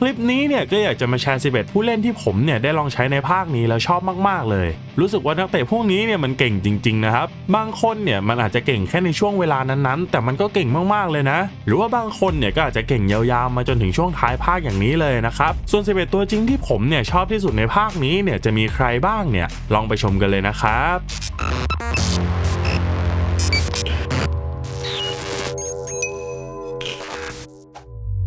คลิปนี้เนี่ยก็อยากจะมาแชร์ 11 ผู้เล่นที่ผมเนี่ยได้ลองใช้ในภาคนี้แล้วชอบมากๆเลย รู้สึกว่านักเตะพวกนี้เนี่ยมันเก่งจริงๆนะครับ บางคนเนี่ยมันอาจจะเก่งแค่ในช่วงเวลานั้นๆ แต่มันก็เก่งมากๆเลยนะ หรือว่าบางคนเนี่ยก็อาจจะเก่งยาวๆมาจนถึงช่วงท้ายภาคอย่างนี้เลยนะครับ ส่วน 11 ตัวจริงที่ผมเนี่ยชอบที่สุดในภาคนี้เนี่ยจะมีใครบ้างเนี่ยลองไปชมกันเลยนะครับ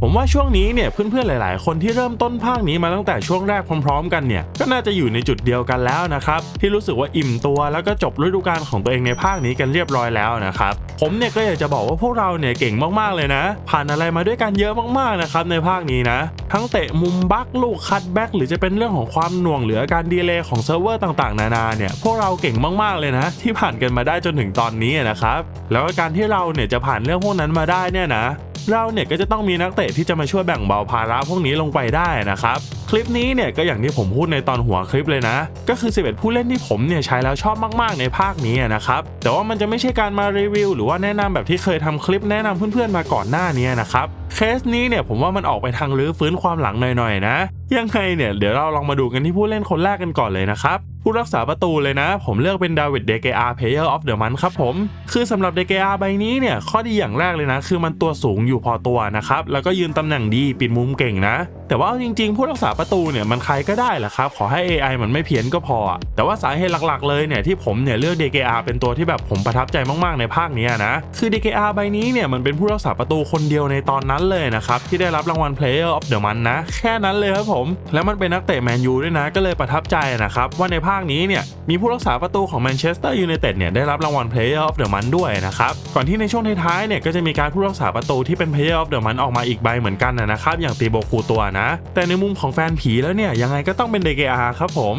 ผมว่าช่วงนี้เนี่ยเพื่อนๆหลาย ๆ คนที่เริ่มต้นภาคนี้มาตั้งแต่ช่วงแรกพร้อม ๆ กันเนี่ยก็น่าจะอยู่ในจุดเดียวกันแล้วนะครับที่รู้สึกว่าอิ่มตัวแล้วก็จบฤดูกาลของตัวเองในภาคนี้กันเรียบร้อยแล้วนะครับผมเนี่ยก็อยากจะบอกว่าพวกเราเนี่ยเก่งมากๆเลยนะ ผ่านอะไรมาด้วยกันเยอะมากๆนะครับในภาคนี้นะ ทั้งเตะมุมบักลูกคัตแบ็กหรือจะเป็นเรื่องของความหน่วงหรืออาการดีเลย์ของเซิร์ฟเวอร์ต่างๆ นานาเนี่ยพวกเราเก่งมากๆเลยนะ ที่ผ่านกันมาได้จนถึงตอนนี้นะครับแล้วการที่เราเนี่ยจะผ่านเรื่องพวกนั้นมาได้เนี่ยนะ เราเนี่ยก็จะต้องมีนักเตะที่จะมาช่วยแบ่งเบาภาระพวกนี้ลงไปได้นะครับ คลิปนี้เนี่ยก็อย่างที่ผมพูดในตอนหัวคลิปเลยนะ ก็คือ 11 ผู้เล่นที่ผมเนี่ยใช้แล้วชอบมากๆในภาคนี้นะครับ แต่ว่ามันจะไม่ใช่การมารีวิว หรือว่าแนะนำแบบที่เคยทำคลิปแนะนำเพื่อนๆมาก่อนหน้านี้นะครับเคสนี้เนี่ยผมว่ามันออกไปทางรื้อฟื้นความหลังหน่อยๆนะยังไงเนี่ยเดี๋ยวเราลองมาดูกันที่ผู้เล่นคนแรกกันก่อนเลยนะครับ ผู้รักษาประตูเลยนะ ผมเลือกเป็นดาวิดเดเกอา Player of the Month ครับผม คือสำหรับเดเกอาใบนี้เนี่ย ข้อดีอย่างแรกเลยนะ คือมันตัวสูงอยู่พอตัวนะครับ แล้วก็ยืนตำแหน่งดีปิดมุมเก่งนะ แต่ว่าจริงๆ ผู้รักษาประตูเนี่ยมันใครก็ได้แหละครับ ขอให้ AI มันไม่เพี้ยนก็พอ แต่ว่าสาเหตุหลักๆเลยเนี่ยที่ผมเนี่ยเลือก DKR เป็นตัวที่แบบผมประทับใจมากๆในภาคนี้นะคือ DKR ใบนี้เนี่ยมันเป็นผู้รักษาประตูคนเดียวในตอนนั้นเลยนะครับที่ได้รับรางวัล Player of the Month นะแค่นั้นเลยครับผม แล้วมันเป็นนักเตะแมนยูด้วยนะก็เลยประทับใจนะครับว่าในภาคนี้เนี่ยมีผู้รักษาประตูของแมนเชสเตอร์ยูไนเต็ดเนี่ยได้รับรางวัล Player of the Month ด้วยนะครับก่อนที่ในช่วงท้ายๆเนี่ยก็จะมีการผู้รักษาประตูที่เป็น Player of the Month ออกมาอีกใบเหมือนกันนะครับอย่างตีโบคูตัวนะ แต่ในมุมของแฟนผีแล้วเนี่ยยังไงก็ต้องเป็นเดเกอาครับผม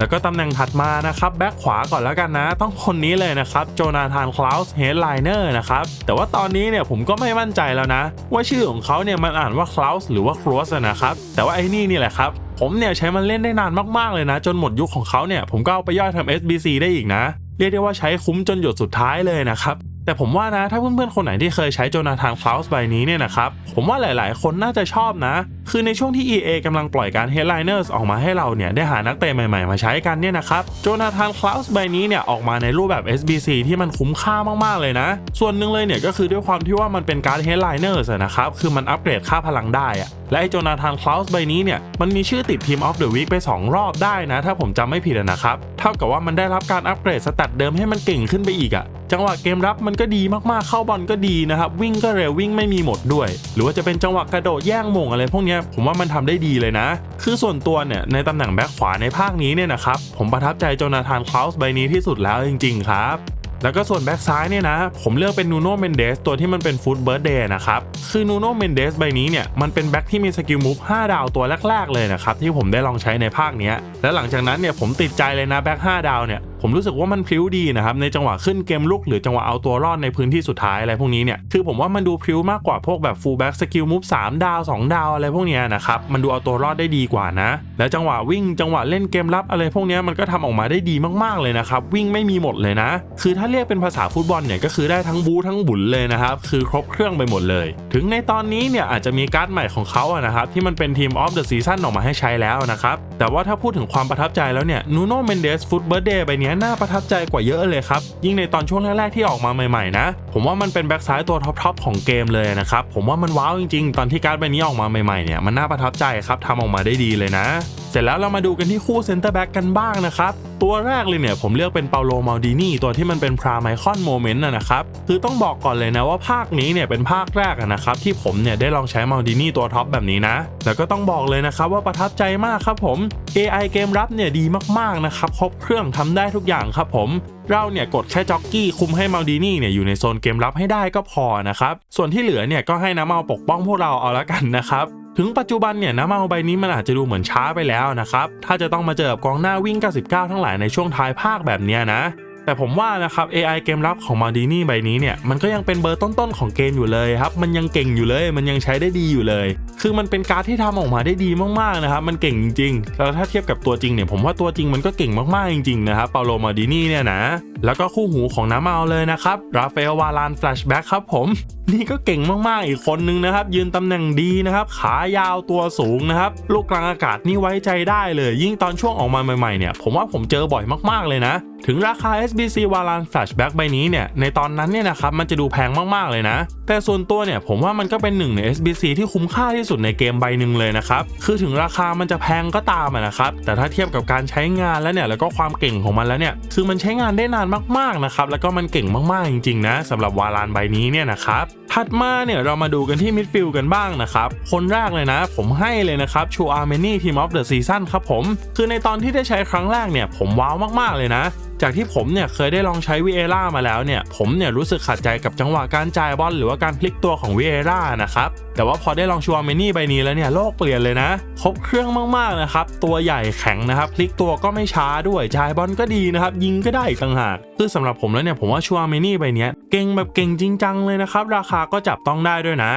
แล้วก็ตำแหน่งถัดมานะครับแบ็คขวาก่อนแล้วกันนะ ต้องคนนี้เลยนะครับโจนาธานคลาวส์เฮดไลเนอร์นะครับแต่ว่าตอนนี้เนี่ยผมก็ไม่มั่นใจแล้วนะ ว่าชื่อของเขาเนี่ยมันอ่านว่าคลาวส์หรือว่าครอสนะครับแต่ว่าไอ้นี่นี่แหละครับผมเนี่ยใช้มันเล่นได้นานมากๆเลยนะ จนหมดยุคของเขาเนี่ยผมก็เอาไปย่อยทำ SBC ได้อีกนะ เรียกได้ว่าใช้คุ้มจนหยดสุดท้ายเลยนะครับแต่ผมว่านะถ้าเพื่อนๆคนไหนที่เคยใช้โจนาธานคลาวส์ใบนี้เนี่ยนะครับผมว่าหลายๆ คนน่าจะชอบนะ คือในช่วงที่ EA กำลังปล่อยการ Headliners ออกมาให้เราเนี่ยได้หานักเตะใหม่ๆ มาใช้กันเนี่ยนะครับโจนาธานคลาสใบนี้เนี่ยออกมาในรูปแบบ SBC ที่มันคุ้มค่ามากๆเลยนะ ส่วนหนึ่งเลยเนี่ยก็คือด้วยความที่ว่ามันเป็นการ Headliners นะครับคือมันอัปเกรดค่าพลังได้อะและไอโจนาธานคลาสใบนี้เนี่ยมันมีชื่อติดทีมออฟเดอะวีคไป 2 รอบได้นะ ถ้าผมจำไม่ผิดนะครับเท่ากับว่ามันได้รับการอัปเกรดสแตทเดิมให้มันเก่งขึ้นไปอีกอะจังหวะเกมรับมันก็ดีมากๆเข้าบอลก็ดีนะครับวิ่งก็เร็ววิ่งไม่มีหมดด้วย หรือว่าจะเป็นจังหวะกระโดดแย่งมงอะไรพวกนี้ผมว่ามันทำได้ดีเลยนะ คือส่วนตัวเนี่ยในตำแหน่งแบ็คขวาในภาคนี้เนี่ยนะครับผมประทับใจโจนาธานคลาวส์ใบนี้ที่สุดแล้วจริง ๆ ครับแล้วก็ส่วนแบ็กซ้ายเนี่ยนะ ผมเลือกเป็นนูโน่เมนเดสตัวที่มันเป็นฟูดเบิร์ดเดย์นะครับ คือนูโน่เมนเดสใบนี้เนี่ย มันเป็นแบ็กที่มีสกิลมูฟ5ดาวตัวแรก ๆ เลยนะครับ ที่ผมได้ลองใช้ในภาคนี้ และหลังจากนั้นเนี่ยผมติดใจเลยนะแบ็ก5ดาวเนี่ย ผมรู้สึกว่ามันพลิ้วดีนะครับในจังหวะขึ้นเกมลุกหรือจังหวะเอาตัวรอดในพื้นที่สุดท้ายอะไรพวกนี้เนี่ยคือผมว่ามันดูพลิ้วมากกว่าพวกแบบฟูลแบ็กสกิลมูฟ3ดาว2 ดาวอะไรพวกเนี้ยนะครับมันดูเอาตัวรอดได้ดีกว่านะ และจังหวะวิ่งจังหวะเล่นเกมรับอะไรพวกนี้มันก็ทำออกมาได้ดีมากๆเลยนะครับวิ่งไม่มีหมดเลยนะ คือถ้าเรียกเป็นภาษาฟุตบอลเนี่ยก็คือได้ทั้งบูทั้งบุญเลยนะครับคือครบเครื่องไปหมดเลย ถึงในตอนนี้เนี่ยอาจจะมีการ์ดใหม่ของเขาอะนะครับที่มันเป็นทีมออฟเดอะซีซั่นออกมาให้ใช้แล้วนะครับ แต่ว่าถ้าพูดถึงความประทับใจแล้วเนี่ยนูโน่เมนเดสฟุตเบิร์ดเดย์ใบเนี้ยน่าประทับใจกว่าเยอะเลยครับ ยิ่งในตอนช่วงแรกๆที่ออกมาใหม่ๆนะ ผมว่ามันเป็นแบ็กซ้ายตัวท็อปๆของเกมเลยนะครับ ผมว่ามันว้าวจริงๆ ตอนที่การ์ดใบนี้ออกมาใหม่ๆเนี่ยมันน่าประทับใจครับทำออกมาได้ดีเลยนะ เสร็จแล้วเรามาดูกันที่คู่เซนเตอร์แบ็กกันบ้างนะครับ ตัวแรกเลยเนี่ยผมเลือกเป็นเปาโลมาดินีตัวที่มันเป็นพราไมคอนโมเมนต์นะครับคือต้องบอกก่อนเลยนะว่าภาคนี้เนี่ยเป็นภาคแรกนะครับที่ผมเนี่ยได้ลองใช้มาดินีตัวท็อปแบบนี้นะแล้วก็ต้องบอกเลยนะครับว่าประทับใจมากครับผม AI เกมรับเนี่ยดีมากๆนะครับครบเครื่องทำได้ทุกอย่างครับผมเราเนี่ยกดแค่จ็อกกี้คุมให้มาดินีเนี่ยอยู่ในโซนเกมรับให้ได้ก็พอนะครับส่วนที่เหลือเนี่ยก็ให้น้ำเมาปกป้องพวกเราเอาละกันนะครับ ถึงปัจจุบันเนี่ยน้ำเมาใบนี้มันอาจจะดูเหมือนช้าไปแล้วนะครับ ถ้าจะต้องมาเจอกับกองหน้าวิ่ง 99 ทั้งหลายในช่วงท้ายภาคแบบนี้นะ แต่ผมว่านะครับ AI เกมรับของมาดินี่ใบนี้เนี่ยมันก็ยังเป็นเบอร์ต้นๆของเกมอยู่เลยครับ มันยังเก่งอยู่เลย มันยังใช้ได้ดีอยู่เลยคือมันเป็นการ์ดที่ทำออกมาได้ดีมากๆนะครับมันเก่งจริงๆแล้วถ้าเทียบกับตัวจริงเนี่ยผมว่าตัวจริงมันก็เก่งมากๆจริงๆนะครับเปาโลมาดินี่เนี่ยนะแล้วก็คู่หูของน้ำเมาเลยนะครับราฟาเอลวาลานแฟลชแบ็กครับผม นี่ก็เก่งมากๆอีกคนนึงนะครับ ยืนตำแหน่งดีนะครับ ขายาวตัวสูงนะครับ ลูกกลางอากาศนี่ไว้ใจได้เลย ยิ่งตอนช่วงออกมาใหม่ๆเนี่ยผมว่าผมเจอบ่อยมากๆเลยนะ ถึงราคา SBC v a l a n Flashback ใบนี้เนี่ยในตอนนั้นเนี่ยนะครับมันจะดูแพงมากๆเลยนะ แต่ส่วนตัวเนี่ยผมว่ามันก็เป็นหนึ่งใน SBC ที่คุ้มค่าที่ที่สุดในเกมใบหนึ่งเลยนะครับ คือถึงราคามันจะแพงก็ตามนะครับ แต่ถ้าเทียบกับการใช้งานแล้วเนี่ยแล้วก็ความเก่งของมันแล้วเนี่ย คือมันใช้งานได้นานมากๆนะครับ แล้วก็มันเก่งมากๆจริงๆนะสำหรับวาลานใบนี้เนี่ยนะครับ ถัดมาเนี่ยเรามาดูกันที่มิดฟิลด์กันบ้างนะครับ คนแรกเลยนะ ผมให้เลยนะครับชูอาร์เมนี่ทีมออฟเดอะซีซั่นครับผม คือในตอนที่ได้ใช้ครั้งแรกเนี่ยผมว้าวมากๆเลยนะ จากที่ผมเนี่ยเคยได้ลองใช้วิเอล่ามาแล้วเนี่ยผมเนี่ยรู้สึกขัดใจกับจังหวะการจ่ายบอลหรือว่าการพลิกตัวของวิเอล่านะครับแต่ว่าพอได้ลองชัวร์เมนี่ใบนี้แล้วเนี่ยโลกเปลี่ยนเลยนะครบเครื่องมากๆนะครับตัวใหญ่แข็งนะครับพลิกตัวก็ไม่ช้าด้วยจ่ายบอลก็ดีนะครับยิงก็ได้ต่างหาก คือสำหรับผมแล้วเนี่ยผมว่าชูอาร์เมนี่ใบเนี้ยเก่งแบบเก่งจริงจังเลยนะครับ ราคาก็จับต้องได้ด้วยนะ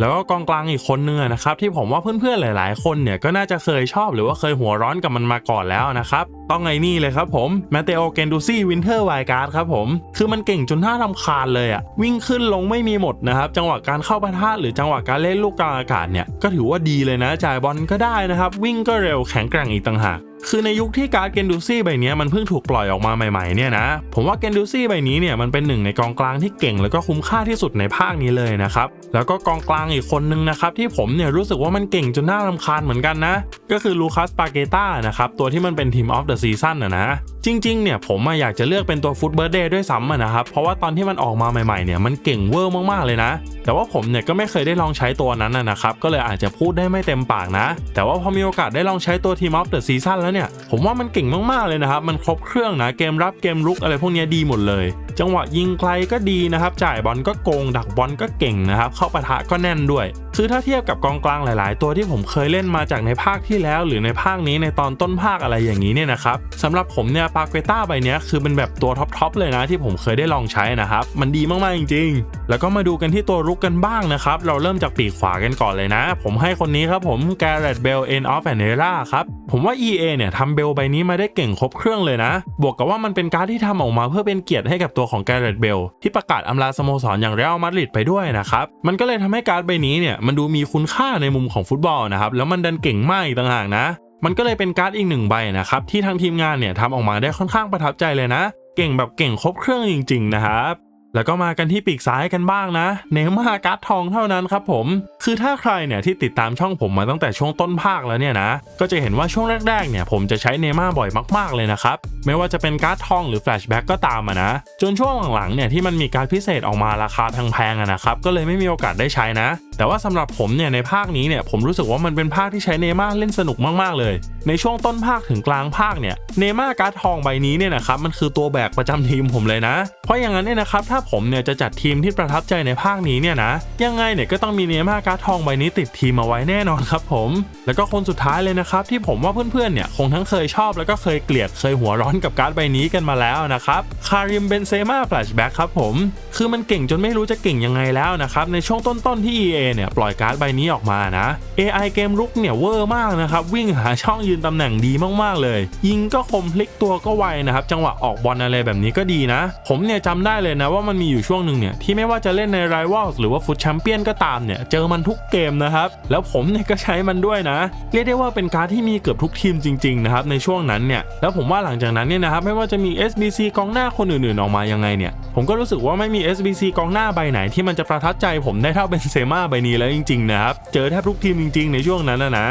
แล้วก็กองกลางอีกคนนึงอนะครับที่ผมว่าเพื่อนๆหลาย ๆ คนเนี่ยก็น่าจะเคยชอบหรือว่าเคยหัวร้อนกับมันมาก่อนแล้วนะครับต้องไงนี่เลยครับผมแมตเตโอเกนดูซี่วินเทอร์ไวการ์ดครับผมคือมันเก่งจนน่ารำคาญเลยอะวิ่งขึ้นลงไม่มีหมดนะครับจังหวะการเข้าปะทะหรือจังหวะการเล่นลูกกลางอากาศเนี่ยก็ถือว่าดีเลยนะจ่ายบอลก็ได้นะครับ วิ่งก็เร็วแข็งแกร่งอีกต่างหาก คือในยุคที่การ์ดเกนดูซี่ใบนี้มันเพิ่งถูกปล่อยออกมาใหม่ๆเนี่ยนะ ผมว่าเกนดูซี่ใบนี้เนี่ยมันเป็นหนึ่งในกองกลางที่เก่งแล้วก็คุ้มค่าที่สุดในภาคนี้เลยนะครับ แล้วก็กองกลางอีกคนนึงนะครับที่ผมเนี่ยรู้สึกว่ามันเก่งจนน่ารำคาญเหมือนกันนะ ก็คือลูคัสปาเกต้านะครับตัวที่มันเป็นทีมออฟเดอะซีซั่นนะนะจริงๆ เนี่ยผมอยากจะเลือกเป็นตัวฟุตเบิร์ดเดย์ด้วยซ้ำนะครับ เพราะว่าตอนที่มันออกมาใหม่ๆ เนี่ยมันเก่งเวอร์มากๆ เลยนะ แต่ว่าผมเนี่ยก็ไม่เคยได้ลองใช้ตัวนั้นนะครับ ก็เลยอาจจะพูดได้ไม่เต็มปากนะ แต่ว่าพอมีโอกาสได้ลองใช้ตัวทีมออฟเดอะซีซั่นแล้วเนี่ย ผมว่ามันเก่งมากๆ เลยนะครับ มันครบเครื่องนะ เกมรับเกมลุกอะไรพวกนี้ดีหมดเลย จังหวะยิงไกลก็ดีนะครับ จ่ายบอลก็โกง ดักบอลก็เก่งนะครับ เข้าปะทะก็แน่นด้วย คือถ้าเทียบกับกองกลางหลาย ๆ ตัวที่ผมเคยเล่นมาจากในภาคที่แล้ว หรือในภาคนี้ในตอนต้นภาคอะไรอย่างนี้เนี่ยนะครับสำหรับผมเนี่ยปาเกต้าใบนี้คือเป็นแบบตัวท็อป ๆ เลยนะที่ผมเคยได้ลองใช้นะครับมันดีมาก ๆ จริง ๆ แล้วก็มาดูกันที่ตัวรุกกันบ้างนะครับ เราเริ่มจากปีกขวากันก่อนเลยนะ ผมให้คนนี้ครับผมแกเรตเบลเอ็นออฟแอนเนราครับ ผมว่า EA เนี่ยทำเบลใบนี้มาได้เก่งครบเครื่องเลยนะ บวกกับว่ามันเป็นการดที่ทำออกมาเพื่อเป็นเกียรติให้กับตัวของแกเรตเบลที่ประกาศอำลาสโมสรอย่างเรอัลมาดริดไปด้วยนะครับ มันก็เลยทำให้การ์ดใบนี้เนี่ยมันดูมีคุณค่าในมุมของฟุตบอลนะครับ แล้วมันดันเก่งมากอีกต่างหากนะ มันก็เลยเป็นการ์ดอีกหนึ่งใบนะครับที่ทางทีมงานเนี่ยทำออกมาได้ค่อนข้างประทับใจเลยนะ เก่งแบบเก่งครบเครื่องจริง ๆ นะครับ แล้วก็มากันที่ปีกซ้ายกันบ้างนะ เนมาการ์ดทองเท่านั้นครับผม คือถ้าใครเนี่ยที่ติดตามช่องผมมาตั้งแต่ช่วงต้นภาคแล้วเนี่ยนะ ก็จะเห็นว่าช่วงแรกๆเนี่ยผมจะใช้เนมาบ่อยมากๆเลยนะครับ ไม่ว่าจะเป็นการ์ดทองหรือแฟลชแบ็กก็ตามอะนะ จนช่วงหลังๆเนี่ยที่มันมีการพิเศษออกมาราคาแพงๆอะนะครับก็เลยไม่มีโอกาสได้ใช้นะ แต่ว่าสำหรับผมเนี่ยในภาคนี้เนี่ยผมรู้สึกว่ามันเป็นภาคที่ใช้เนมาเล่นสนุกมากๆเลย ในช่วงต้นภาคถึงกลางภาคเนี่ยเนมาการ์ดทองใบนี้เนี่ยนะครับมันคือตัวแบกประจำทีมผมเลยนะ เพราะอย่างนั้นเนี่ยนะครับถ้าผมเนี่ยจะจัดทีมที่ประทับใจในภาคนี้เนี่ยนะยังไงเนี่ยก็ต้องมีเนมาการ์ดทองใบนี้ติดทีมมาไว้แน่นอนครับผม แล้วก็คนสุดท้ายเลยนะครับที่ผมว่าเพื่อนๆเนี่ยคงทั้งเคยชอบแล้วก็เคยเกลียดเคยหัวร้อนกับการ์ดใบนี้กันมาแล้วนะครับ คาริมเบนเซม่าแฟลชแบ็กครับผม คือมันเก่งจนไม่รู้จะเก่งยังไงแล้วนะครับ ในช่วงต้นๆที่ EA เนี่ยปล่อยการ์ดใบนี้ออกมานะ AI เกมรุกเนี่ยเวอร์มากนะครับ วิ่งหาช่องยืนตำแหน่งดีมากๆเลย ยิงก็คมพลิกตัวก็ไวนะครับ จังหวะออกบอลอะไรแบบนี้ก็ดีนะ ผมเนี่ยจำได้เลยนะว่ามันมีอยู่ช่วงหนึ่งเนี่ยที่ไม่ว่าจะเล่นใน Rivals หรือว่าฟุตแชมเปี้ยนก็ตามเนี่ยเจอมันทุกเกมนะครับแล้วผมเนี่ยก็ใช้มันด้วยนะ เรียกได้ว่าเป็นการ์ดที่มีเกือบทุกทีมจริงๆนะครับในช่วงนั้นเนี่ยแล้วผมว่าหลังจากนั้นเนี่ยนะครับไม่ว่าจะมี SBC กองหน้าคนอื่นๆออกมายังไงเนี่ยผมก็รู้สึกว่าไม่มี SBC กองหน้าใบไหนที่มันจะประทับใจผมได้เท่าเบนเซมาใบนี้แล้วจริงๆนะครับเจอแทบทุกทีมจริง ๆ ในช่วงนั้นนะนะ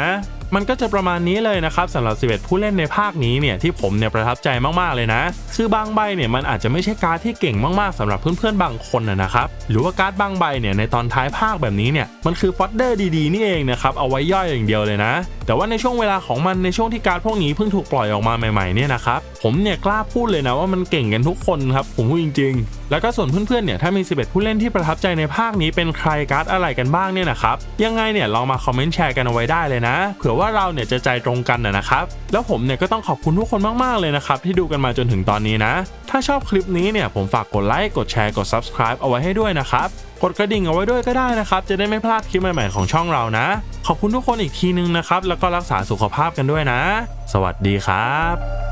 มันก็จะประมาณนี้เลยนะครับสำหรับ 11 ผู้เล่นในภาคนี้เนี่ยที่ผมเนี่ยประทับใจมากๆเลยนะ คือบางใบเนี่ยมันอาจจะไม่ใช่การ์ดที่เก่งมากๆสำหรับเพื่อนๆบางคนนะนะครับหรือว่าการ์ดบางใบเนี่ยในตอนท้ายภาคแบบนี้เนี่ยมันคือฟอดเดอร์ดีๆนี่เองนะครับเอาไว้ย่อยอย่างเดียวเลยนะ แต่ว่าในช่วงเวลาของมันในช่วงที่การ์ดพวกนี้เพิ่งถูกปล่อยออกมาใหม่ๆเนี่ยนะครับผมเนี่ยกล้าพูดเลยนะว่ามันเก่งกันทุกคนครับผมพูดจริง ๆ แล้วก็ส่วนเพื่อนๆเนี่ยถ้ามี 11 ผู้เล่นที่ประทับใจในภาคนี้เป็นใครการ์ดอะไรกันบ้างเนี่ยนะครับยังไงเนี่ยลองมาคอมเมนต์แชร์กันเอาไว้ได้เลยนะเผื่อว่าเราเนี่ยจะใจตรงกันนะนะครับแล้วผมเนี่ยก็ต้องขอบคุณทุกคนมากๆเลยนะครับที่ดูกันมาจนถึงตอนนี้นะ ถ้าชอบคลิปนี้เนี่ยผมฝากกดไลค์กดแชร์กด subscribe เอาไว้ให้ด้วยนะครับกดกระดิ่งเอาไว้ด้วยก็ได้นะครับ จะได้ไม่พลาดคลิปใหม่ๆของช่องเรานะ ขอบคุณทุกคนอีกทีนึงนะครับ แล้วก็รักษาสุขภาพกันด้วยนะ สวัสดีครับ